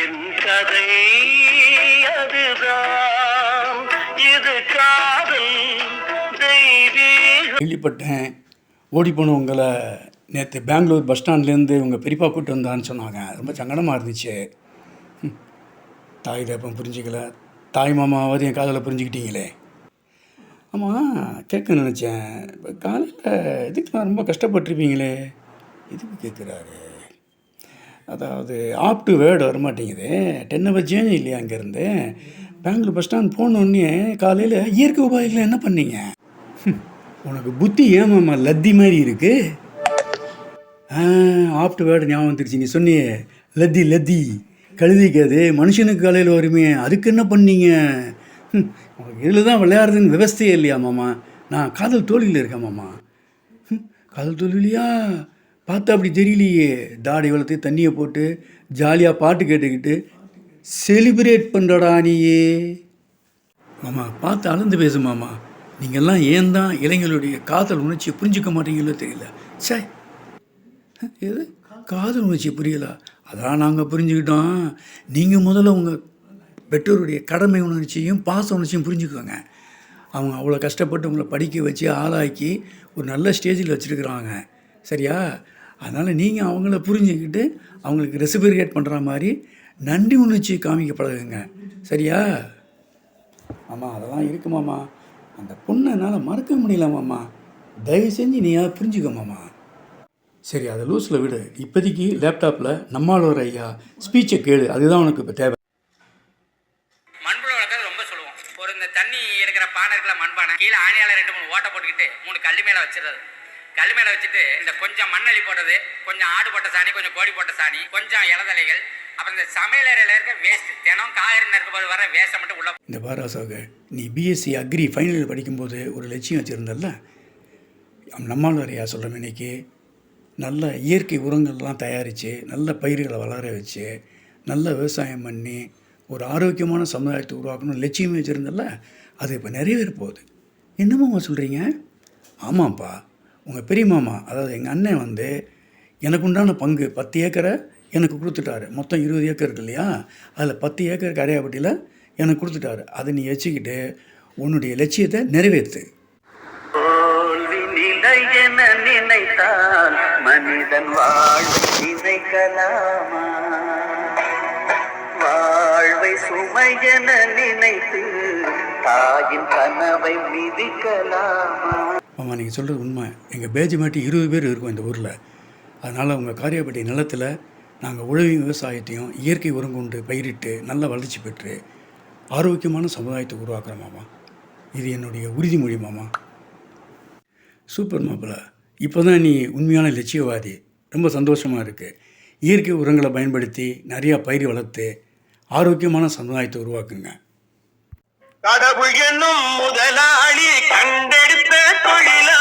என் கதை அதுதான். இது காதல் கேள்விப்பட்டேன். ஓடி போனவங்களை நேற்று பெங்களூர் பஸ் ஸ்டாண்ட்லேருந்து உங்கள் பெரியப்பா கூப்பிட்டு வந்தான்னு சொன்னாங்க. ரொம்ப சங்கடமாக இருந்துச்சு. தாய் தப்பம் புரிஞ்சிக்கல. தாய் மாமாவது என் காதலை புரிஞ்சுக்கிட்டீங்களே. ஆமாம் கேட்க நினச்சேன். இப்போ காலையில் நான் ரொம்ப கஷ்டப்பட்டிருப்பீங்களே? இதுக்கு கேட்குறாரு அதாவது ஆப் டு வேர்டு வரமாட்டேங்குது. டென் ஹவர் இல்லையா அங்கேருந்து? பெங்களூர் பஸ் ஸ்டாண்ட் போனோடனே காலையில் இயற்கை உபாயத்தில் என்ன பண்ணீங்க? உனக்கு புத்தி ஏமாம்மா லத்தி மாதிரி இருக்குது ஆப் டு வேர்டு ஞாபகம் வந்துருச்சு. நீ சொன்னியே லத்தி லத்தி. கழுதிக்காது மனுஷனுக்கு காலையில் வருமே அதுக்கு என்ன பண்ணீங்க? உனக்கு இதில் தான் விளையாடுறதுன்னு விவஸ்தையே இல்லையா மாமா? நான் காதல் தோல்வியில் இருக்கேன் மாமா. காதல் தோல்விலையா பார்த்தா அப்படி தெரியலையே. தாடி வளர்த்து தண்ணியை போட்டு ஜாலியாக பாட்டு கேட்டுக்கிட்டு செலிப்ரேட் பண்ணுறடா நீயே. மாமா பார்த்து அளந்து பேசு மாமா. நீங்கள்லாம் ஏன் தான் இளைஞர்களுடைய காதல் உணர்ச்சியை புரிஞ்சுக்க மாட்டீங்களோ தெரியல. சே எது? காதல் உணர்ச்சி புரியல. அதெல்லாம் நாங்கள் புரிஞ்சுக்கிட்டோம். நீங்கள் முதல்ல உங்கள் பெற்றோருடைய கடமை உணர்ச்சியும் பாச உணர்ச்சியும் புரிஞ்சுக்கோங்க. அவங்க அவ்வளோ கஷ்டப்பட்டு உங்களை படிக்க வச்சு ஆளாக்கி ஒரு நல்ல ஸ்டேஜில் வச்சுருக்குறாங்க. சரியா? அதனால் நீங்கள் அவங்கள புரிஞ்சுக்கிட்டு அவங்களுக்கு ரெசிபிரிகேட் பண்ணுற மாதிரி நன்றி உணர்ச்சி காமிக்க பழகுங்க சரியா? ஆமாம் அதெல்லாம் இருக்குமாம்மா அந்த பொண்ணை என்னால் மறக்க முடியலாமாம்மா தயவு செஞ்சு நீயா புரிஞ்சுக்கோமாம்மா சரி அதை லூஸில் விடு. இப்போதைக்கு லேப்டாப்பில் நம்மளோட ஐயா ஸ்பீச்சை கேளு. அதுதான் உனக்கு இப்போ தேவை. மண்புழு வளர்க்கறது ரொம்ப சொல்லுவோம் ஒரு இந்த தண்ணி இருக்கிற பானை இருக்கிற மண்பானை கீழே ஆணியால ரெண்டு மூணு ஓட்டை போட்டுக்கிட்டு மூணு கல் மேலே வச்சிடறது. கல் மேல வச்சுட்டு இந்த கொஞ்சம் மண்ணளி போட்டது கொஞ்சம் ஆடு போட்ட சாணி கொஞ்சம் கோழி போட்ட சாணி கொஞ்சம் இலதலைகள் அப்புறம் இந்த சமையலறையில் இருக்க வேஸ்ட் தினம் காய்கறி இருக்கும்போது வர வேஸ்ட்டை மட்டும் உள்ள இந்த பாரு நீ பிஎஸ்சி அக்ரி ஃபைனல் படிக்கும்போது ஒரு லட்சியம் வச்சுருந்தல்ல? நம்மாழ்வார் ஐயா சொல்கிறேன் இன்னைக்கு நல்ல இயற்கை உரங்கள்லாம் தயாரித்து நல்ல பயிர்களை வளர வச்சு நல்ல விவசாயம் பண்ணி ஒரு ஆரோக்கியமான சமுதாயத்தை உருவாக்கணும் லட்சியம் வச்சுருந்தல்ல? அது இப்போ நிறைவேற போகுது. என்னமாம்மா சொல்கிறீங்க ஆமாம்ப்பா. உங்கள் பெரிய மாமா அதாவது எங்கள் அண்ணன் வந்து எனக்கு உண்டான பங்கு பத்து ஏக்கரை எனக்கு கொடுத்துட்டாரு. மொத்தம் இருபது ஏக்கர் இருக்கு இல்லையா? அதில் பத்து ஏக்கர் கரையாப்பட்டியில் எனக்கு கொடுத்துட்டாரு. அதை நீ வச்சுக்கிட்டு உன்னுடைய லட்சியத்தை நிறைவேற்று. நினைத்தால் மனிதன் வாழ்வை நினைக்கலாமா? வாழ்வை சுமை நினைத்து தாயின் கனவை மிதிக்கலாமா? மாமா நீங்கள் சொல்கிறது உண்மை. எங்கள் பேஜ் மாட்டி இருபது பேர் இருக்கும் இந்த ஊரில். அதனால் உங்கள் காரியாப்பட்டி நிலத்தில் நாங்கள் உழவி விவசாயத்தையும் இயற்கை உரம் கொண்டு பயிரிட்டு நல்ல வளர்ச்சி பெற்று ஆரோக்கியமான சமுதாயத்தை உருவாக்குறோம் மாமா. இது என்னுடைய உறுதிமொழி மாமா. சூப்பர் மாப்பிள்ள இப்போ தான் நீ உண்மையான லட்சியவாதி. ரொம்ப சந்தோஷமாக இருக்குது இயற்கை உரங்களை பயன்படுத்தி நிறையா பயிர் வளர்த்து ஆரோக்கியமான சமுதாயத்தை உருவாக்குங்க. கடவுள் என்னும் முதலாளி கண்டெடுத்த தொழிலா